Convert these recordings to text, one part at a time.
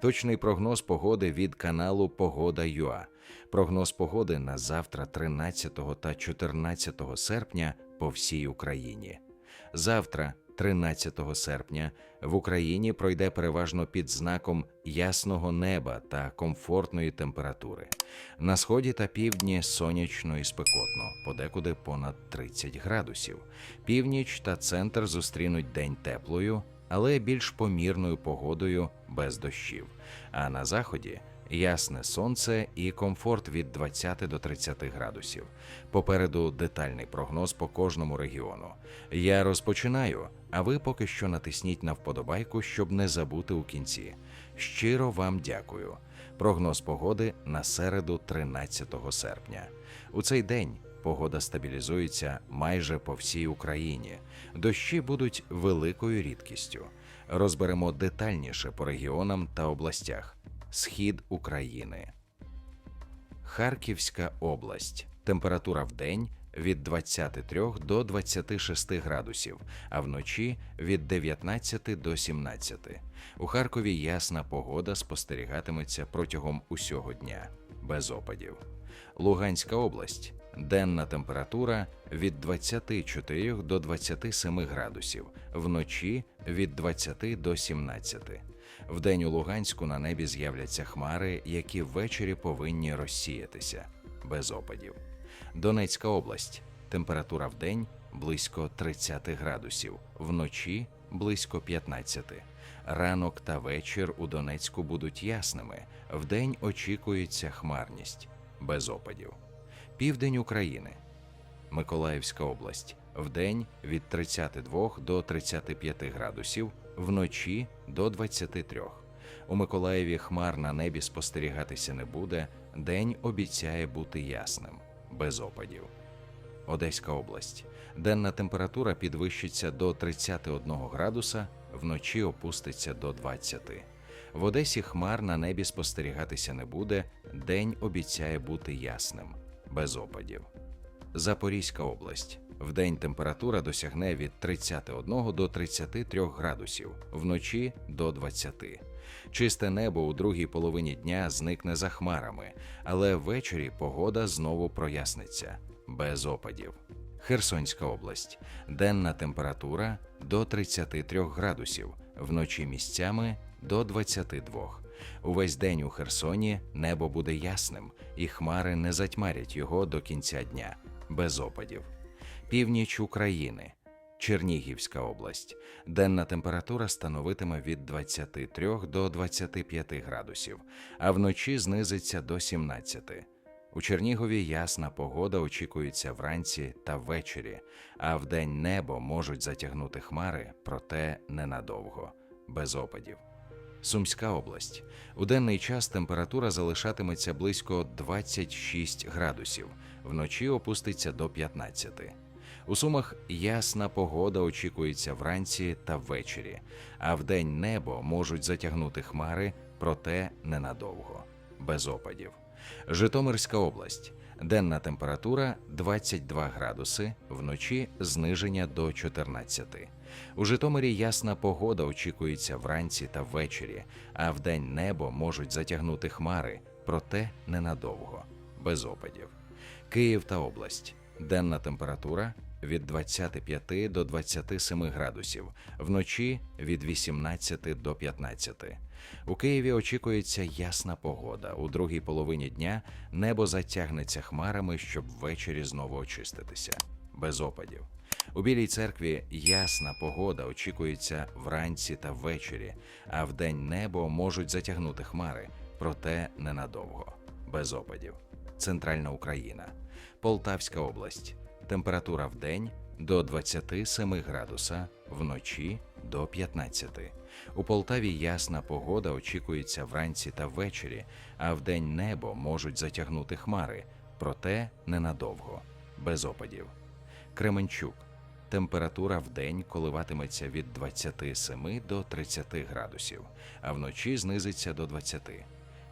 Точний прогноз погоди від каналу Погода ЮА. Прогноз погоди на завтра, 13 та 14 серпня по всій Україні. Завтра, 13 серпня, в Україні пройде переважно під знаком ясного неба та комфортної температури. На сході та півдні сонячно і спекотно, подекуди понад 30 градусів. Північ та центр зустрінуть день теплою, але більш помірною погодою без дощів. А на заході ясне сонце і комфорт від 20 до 30 градусів. Попереду детальний прогноз по кожному регіону. Я розпочинаю, а ви поки що натисніть на вподобайку, щоб не забути у кінці. Щиро вам дякую. Прогноз погоди на середу, 13 серпня. У цей день погода стабілізується майже по всій Україні. Дощі будуть великою рідкістю. Розберемо детальніше по регіонам та областях. Схід України. Харківська область. Температура в день від 23 до 26 градусів, а вночі від 19 до 17. У Харкові ясна погода спостерігатиметься протягом усього дня, без опадів. Луганська область. Денна температура від 24 до 27 градусів, вночі від 20 до 17. Вдень у Луганську на небі з'являться хмари, які ввечері повинні розсіятися без опадів. Донецька область. Температура в день близько 30 градусів, вночі близько 15. Ранок та вечір у Донецьку будуть ясними. Вдень очікується хмарність без опадів. Південь України. Миколаївська область. Вдень від 32 до 35 градусів, вночі до 23. У Миколаєві хмар на небі спостерігатися не буде. День обіцяє бути ясним, без опадів. Одеська область. Денна температура підвищиться до 31 градуса, вночі опуститься до 20. В Одесі хмар на небі спостерігатися не буде. День обіцяє бути ясним, без опадів. Запорізька область. Вдень температура досягне від 31 до 33 градусів, вночі до 20. Чисте небо у другій половині дня зникне за хмарами, але ввечері погода знову проясниться без опадів. Херсонська область. Денна температура до 33 градусів, вночі місцями до 22. Увесь день у Херсоні небо буде ясним, і хмари не затьмарять його до кінця дня без опадів. Північ України, Чернігівська область. Денна температура становитиме від 23 до 25 градусів, а вночі знизиться до 17. У Чернігові ясна погода очікується вранці та ввечері, а вдень небо можуть затягнути хмари, проте ненадовго, без опадів. Сумська область. У денний час температура залишатиметься близько 26 градусів, вночі опуститься до 15. У Сумах ясна погода очікується вранці та ввечері, а вдень небо можуть затягнути хмари, проте ненадовго, без опадів. Житомирська область. Денна температура 22 градуси, вночі зниження до 14. У Житомирі ясна погода очікується вранці та ввечері, а вдень небо можуть затягнути хмари, проте ненадовго, без опадів. Київ та область. Денна температура від 25 до 27 градусів, вночі від 18 до 15. У Києві очікується ясна погода. У другій половині дня небо затягнеться хмарами, щоб ввечері знову очиститися, без опадів. У Білій церкві ясна погода очікується вранці та ввечері, а вдень небо можуть затягнути хмари, проте ненадовго, без опадів. Центральна Україна, Полтавська область. Температура в день до 27 градуса, вночі до 15. У Полтаві ясна погода очікується вранці та ввечері, а вдень небо можуть затягнути хмари, проте ненадовго, без опадів. Кременчук. Температура в день коливатиметься від 27 до 30 градусів, а вночі знизиться до 20.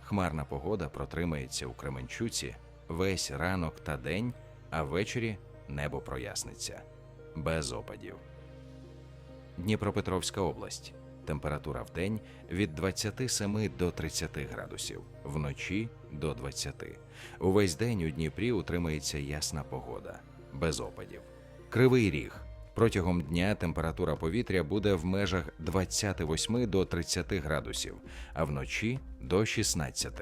Хмарна погода протримається у Кременчуці весь ранок та день, а ввечері небо проясниться без опадів. Дніпропетровська область. температура в день від 27 до 30 градусів, вночі до 20. Увесь день у Дніпрі утримається ясна погода, без опадів. Кривий ріг. Протягом дня температура повітря буде в межах 28 до 30 градусів, а вночі до 16.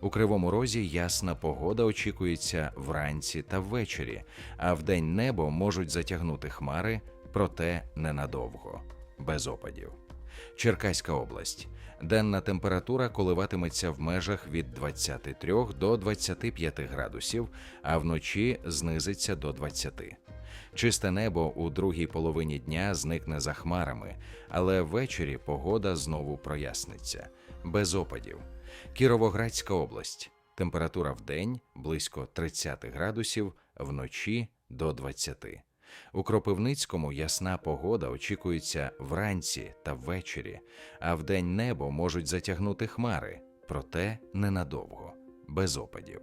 У Кривому Розі ясна погода очікується вранці та ввечері, а вдень небо можуть затягнути хмари, проте ненадовго, без опадів. Черкаська область. Денна температура коливатиметься в межах від 23 до 25 градусів, а вночі знизиться до 20. Чисте небо у другій половині дня зникне за хмарами, але ввечері погода знову проясниться, без опадів. Кіровоградська область. Температура в день близько 30 градусів, вночі до 20. У Кропивницькому ясна погода очікується вранці та ввечері, а вдень небо можуть затягнути хмари, проте ненадовго, без опадів.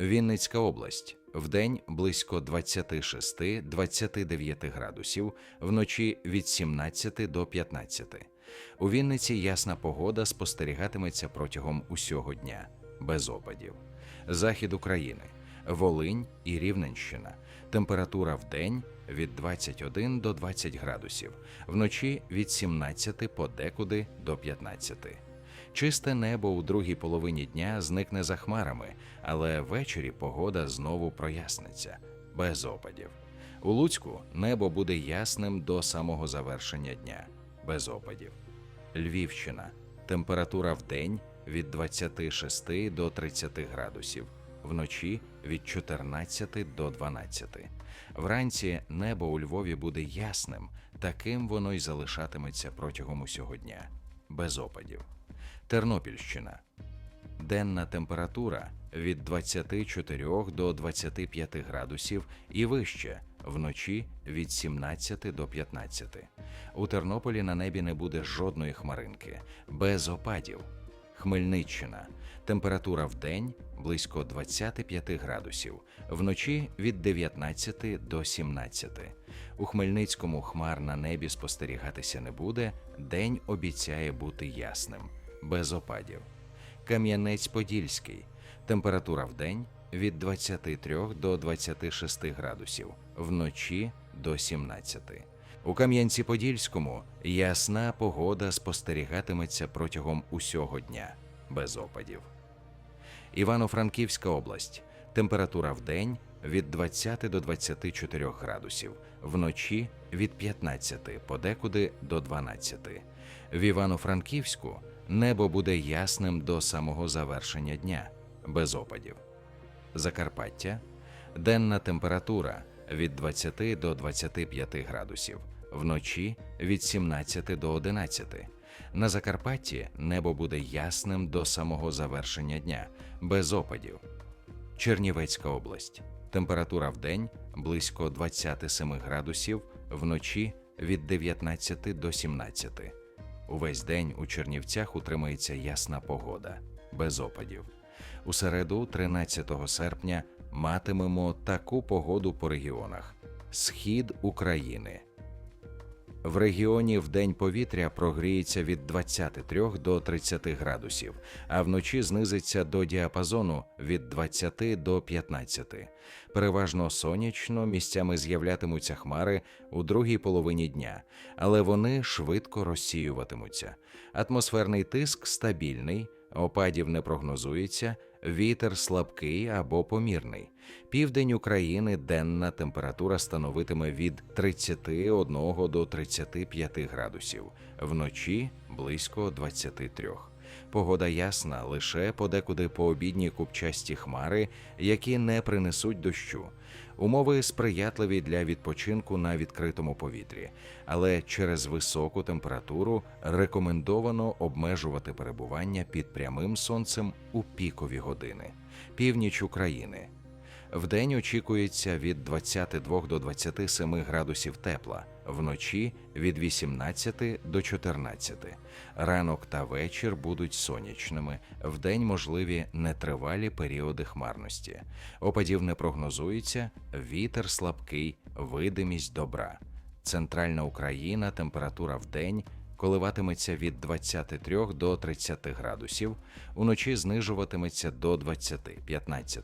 Вінницька область. Вдень близько 26-29 градусів, вночі від 17 до 15. У Вінниці ясна погода спостерігатиметься протягом усього дня, без опадів. Захід України, Волинь і Рівненщина. Температура в день від 21 до 20 градусів, вночі від 17 подекуди до 15. Чисте небо у другій половині дня зникне за хмарами, але ввечері погода знову проясниться без опадів. У Луцьку небо буде ясним до самого завершення дня, без опадів. Львівщина. Температура в день від 26 до 30 градусів, вночі від 14 до 12. Вранці небо у Львові буде ясним, таким воно й залишатиметься протягом усього дня, без опадів. Тернопільщина. Денна температура від 24 до 25 градусів і вище, вночі від 17 до 15. У Тернополі на небі не буде жодної хмаринки, без опадів. Хмельниччина. Температура в день близько 25 градусів, вночі від 19 до 17. У Хмельницькому хмар на небі спостерігатися не буде, день обіцяє бути ясним, без опадів. Кам'янець-Подільський. Температура в день від 23 до 26 градусів, вночі до 17. У Кам'янці-Подільському ясна погода спостерігатиметься протягом усього дня, без опадів. Івано-Франківська область. Температура в день від 20 до 24 градусів, вночі від 15, подекуди до 12. В Івано-Франківську небо буде ясним до самого завершення дня, без опадів. Закарпаття денна температура від 20 до 25 градусів, вночі від 17 до 11. На Закарпатті небо буде ясним до самого завершення дня, без опадів. Чернівецька область. Температура в день близько 27 градусів, вночі від 19 до 17. Увесь день у Чернівцях утримається ясна погода, без опадів. У середу, 13 серпня, матимемо таку погоду по регіонах: Схід України. В регіоні в день повітря прогріється від 23 до 30 градусів, а вночі знизиться до діапазону від 20 до 15. Переважно сонячно місцями з'являтимуться хмари у другій половині дня, але вони швидко розсіюватимуться. Атмосферний тиск стабільний, опадів не прогнозується, вітер слабкий або помірний. Південь України денна температура становитиме від 31 до 35 градусів, вночі близько 23. Погода ясна, лише подекуди пообідні купчасті хмари, які не принесуть дощу. Умови сприятливі для відпочинку на відкритому повітрі, але через високу температуру рекомендовано обмежувати перебування під прямим сонцем у пікові години. Північ України. Вдень очікується від 22 до 27 градусів тепла, вночі від 18 до 14. Ранок та вечір будуть сонячними, вдень можливі нетривалі періоди хмарності. Опадів не прогнозується, вітер слабкий, видимість добра. Центральна Україна температура вдень коливатиметься від 23 до 30 градусів, уночі знижуватиметься до 20-15.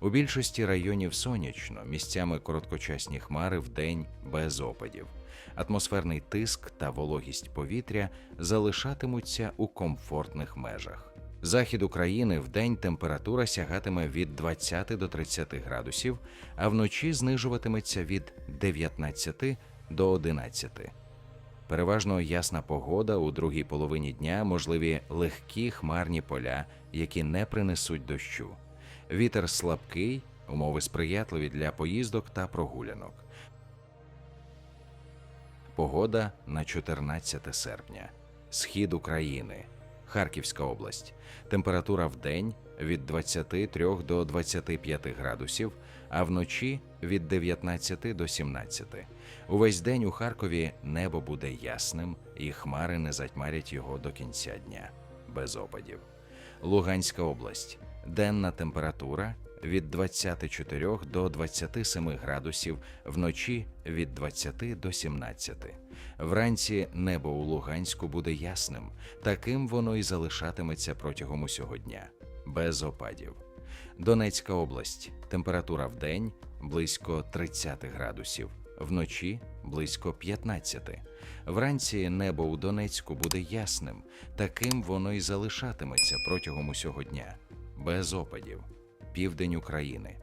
У більшості районів сонячно, місцями короткочасні хмари в день без опадів. Атмосферний тиск та вологість повітря залишатимуться у комфортних межах. Захід України в день температура сягатиме від 20 до 30 градусів, а вночі знижуватиметься від 19 до 11. Переважно ясна погода у другій половині дня, можливі легкі хмарні поля, які не принесуть дощу. Вітер слабкий, умови сприятливі для поїздок та прогулянок. Погода на 14 серпня. Схід України. Харківська область. Температура в день від 23 до 25 градусів, а вночі від 19 до 17. Увесь день у Харкові небо буде ясним, і хмари не затьмарять його до кінця дня без опадів. Луганська область. Денна температура від 24 до 27 градусів, вночі від 20 до 17. Вранці небо у Луганську буде ясним, таким воно і залишатиметься протягом усього дня, без опадів. Донецька область. Температура в день близько 30 градусів, вночі близько 15. Вранці небо у Донецьку буде ясним, таким воно і залишатиметься протягом усього дня, без опадів. Південь України.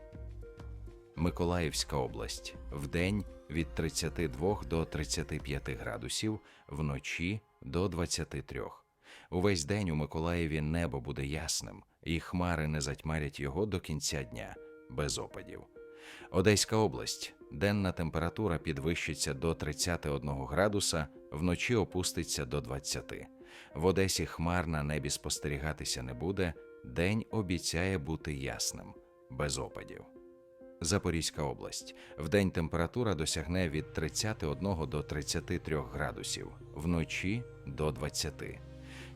Миколаївська область. Вдень від 32 до 35 градусів, вночі до 23. Увесь день у Миколаєві небо буде ясним, і хмари не затьмарять його до кінця дня, без опадів. Одеська область. Денна температура підвищиться до 31 градуса, вночі опуститься до 20. В Одесі хмар на небі спостерігатися не буде, день обіцяє бути ясним, без опадів. Запорізька область. Вдень температура досягне від 31 до 33 градусів, вночі до 20.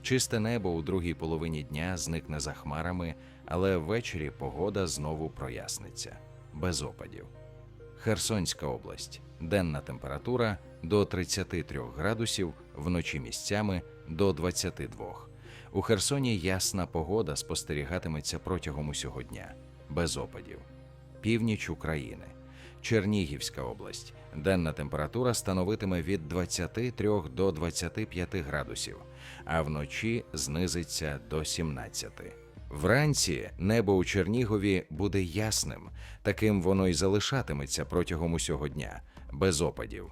Чисте небо у другій половині дня зникне за хмарами, але ввечері погода знову проясниться, без опадів. Херсонська область. Денна температура до 33 градусів, вночі місцями до 22. У Херсоні ясна погода спостерігатиметься протягом усього дня, без опадів. Північ України. Чернігівська область. Денна температура становитиме від 23 до 25 градусів, а вночі знизиться до 17. Вранці небо у Чернігові буде ясним, таким воно й залишатиметься протягом усього дня, без опадів.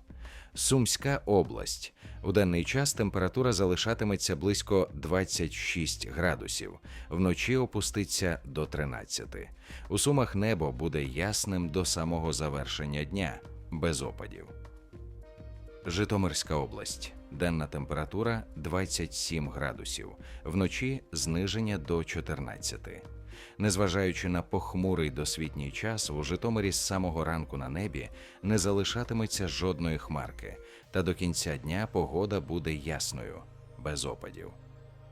Сумська область. У денний час температура залишатиметься близько 26 градусів, вночі опуститься до 13. У Сумах небо буде ясним до самого завершення дня, без опадів. Житомирська область. Денна температура 27 градусів, вночі зниження до 14. Незважаючи на похмурий досвітній час, у Житомирі з самого ранку на небі не залишатиметься жодної хмарки, та до кінця дня погода буде ясною, без опадів.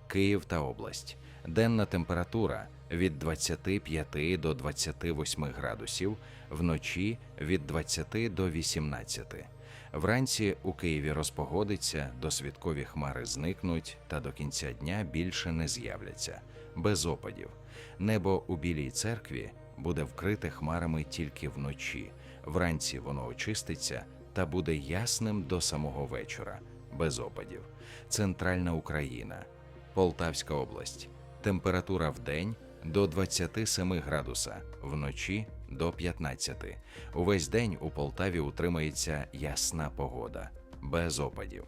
Київ та область. Денна температура від 25 до 28 градусів, вночі від 20 до 18. Вранці у Києві розпогодиться, досвідкові хмари зникнуть та до кінця дня більше не з'являться, без опадів. Небо у Білій церкві буде вкрите хмарами тільки вночі. Вранці воно очиститься та буде ясним до самого вечора, без опадів. Центральна Україна, Полтавська область. Температура в день до 27 градуса, вночі до 15. Увесь день у Полтаві утримається ясна погода, без опадів.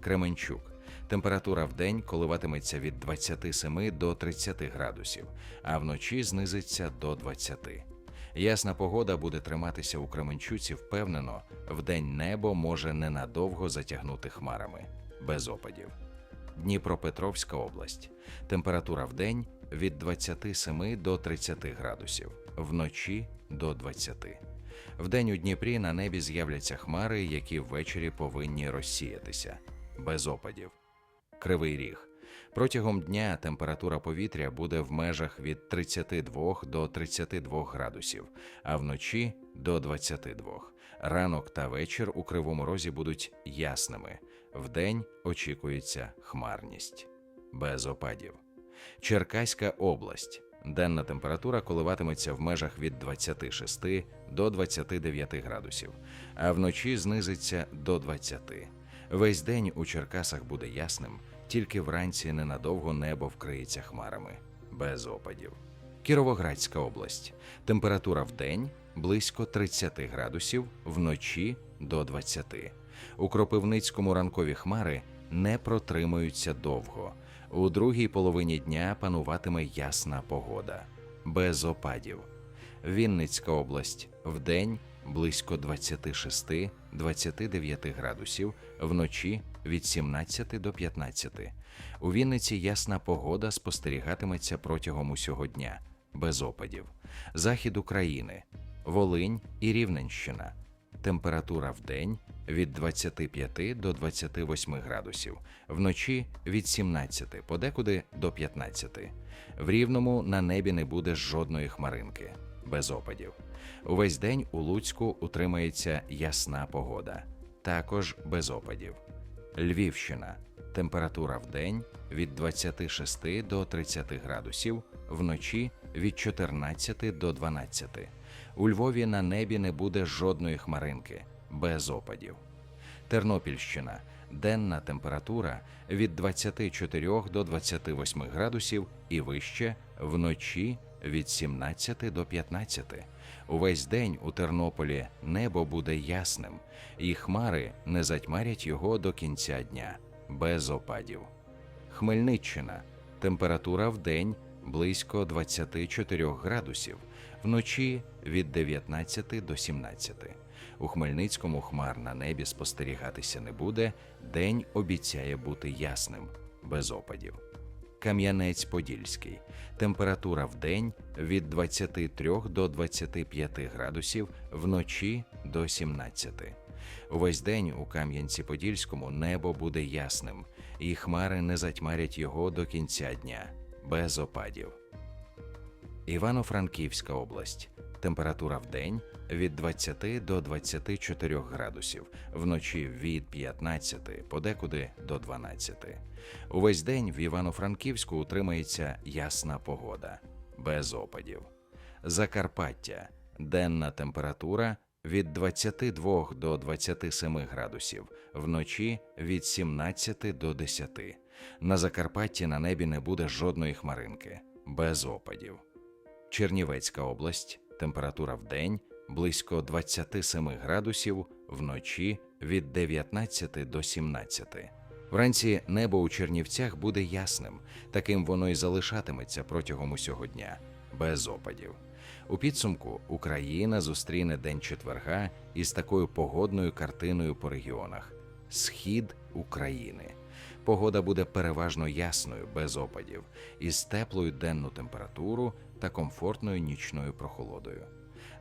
Кременчук. Температура в день коливатиметься від 27 до 30 градусів, а вночі знизиться до 20. Ясна погода буде триматися у Кременчуці впевнено, вдень небо може ненадовго затягнути хмарами, без опадів. Дніпропетровська область. Температура в день від 27 до 30 градусів, вночі до 20. Вдень у Дніпрі на небі з'являться хмари, які ввечері повинні розсіятися, без опадів. Кривий ріг. Протягом дня температура повітря буде в межах від 32 до 32 градусів, а вночі до 22. Ранок та вечір у кривому розі будуть ясними, Вдень очікується хмарність. Без опадів. Черкаська область. Денна температура коливатиметься в межах від 26 до 29 градусів, а вночі знизиться до 20. Весь день у Черкасах буде ясним, тільки вранці ненадовго небо вкриється хмарами, без опадів. Кіровоградська область. Температура в день близько 30 градусів, вночі до 20. У Кропивницькому ранкові хмари не протримуються довго. У другій половині дня пануватиме ясна погода, без опадів. Вінницька область вдень близько 26-29 градусів, вночі від 17 до 15. У Вінниці ясна погода спостерігатиметься протягом усього дня, без опадів. Захід України, Волинь і Рівненщина. Температура в день від 25 до 28 градусів, вночі від 17, подекуди до 15. В рівному на небі не буде жодної хмаринки, без опадів. Увесь день у Луцьку утримається ясна погода, також без опадів. Львівщина. Температура в день від 26 до 30 градусів, вночі від 14 до 12. У Львові на небі не буде жодної хмаринки, без опадів. Тернопільщина. Денна температура від 24 до 28 градусів і вище, вночі від 17 до 15. Увесь день у Тернополі небо буде ясним, і хмари не затьмарять його до кінця дня, без опадів. Хмельниччина. Температура в день близько 24 градусів, вночі від 19 до 17. У Хмельницькому хмар на небі спостерігатися не буде, день обіцяє бути ясним, без опадів. Кам'янець-Подільський. Температура в день від 23 до 25 градусів, вночі до 17. Увесь день у Кам'янці-Подільському небо буде ясним, і хмари не затьмарять його до кінця дня, без опадів. Івано-Франківська область. Температура в день від 20 до 24 градусів, вночі від 15, подекуди до 12. Увесь день в Івано-Франківську утримається ясна погода, без опадів. Закарпаття. Денна температура від 22 до 27 градусів, вночі від 17 до 10. На Закарпатті на небі не буде жодної хмаринки, без опадів. Чернівецька область. Температура в день близько 27 градусів, вночі від 19 до 17. Вранці небо у Чернівцях буде ясним, таким воно і залишатиметься протягом усього дня, без опадів. У підсумку Україна зустріне День четверга із такою погодною картиною по регіонах: Схід України. Погода буде переважно ясною, без опадів, із теплою денну температуру та комфортною нічною прохолодою.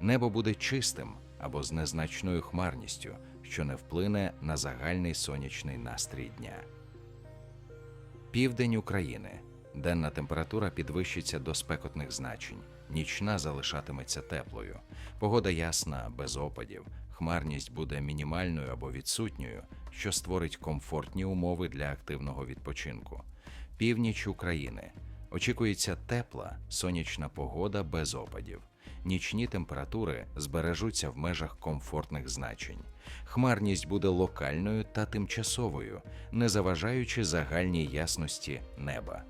Небо буде чистим або з незначною хмарністю, що не вплине на загальний сонячний настрій дня. Південь України. Денна температура підвищиться до спекотних значень, нічна залишатиметься теплою. Погода ясна, без опадів. Хмарність буде мінімальною або відсутньою, що створить комфортні умови для активного відпочинку. Північ України. Очікується тепла, сонячна погода без опадів. Нічні температури збережуться в межах комфортних значень. Хмарність буде локальною та тимчасовою, не заважаючи загальній ясності неба.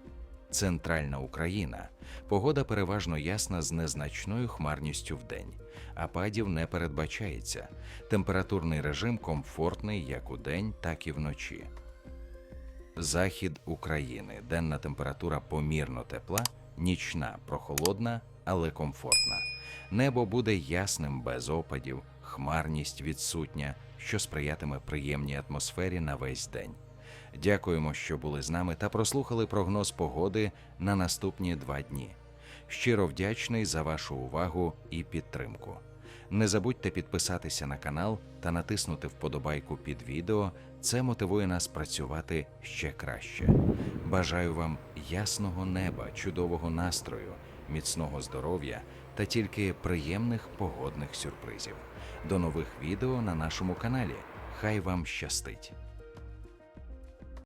Центральна Україна. Погода переважно ясна з незначною хмарністю вдень. Ападів не передбачається. Температурний режим комфортний як у день, так і вночі. Захід України. Денна температура помірно тепла, нічна прохолодна, але комфортна. Небо буде ясним без опадів, хмарність відсутня, що сприятиме приємній атмосфері на весь день. Дякуємо, що були з нами та прослухали прогноз погоди на наступні два дні. Щиро вдячний за вашу увагу і підтримку. Не забудьте підписатися на канал та натиснути вподобайку під відео. Це мотивує нас працювати ще краще. Бажаю вам ясного неба, чудового настрою, міцного здоров'я та тільки приємних погодних сюрпризів. До нових відео на нашому каналі. Хай вам щастить!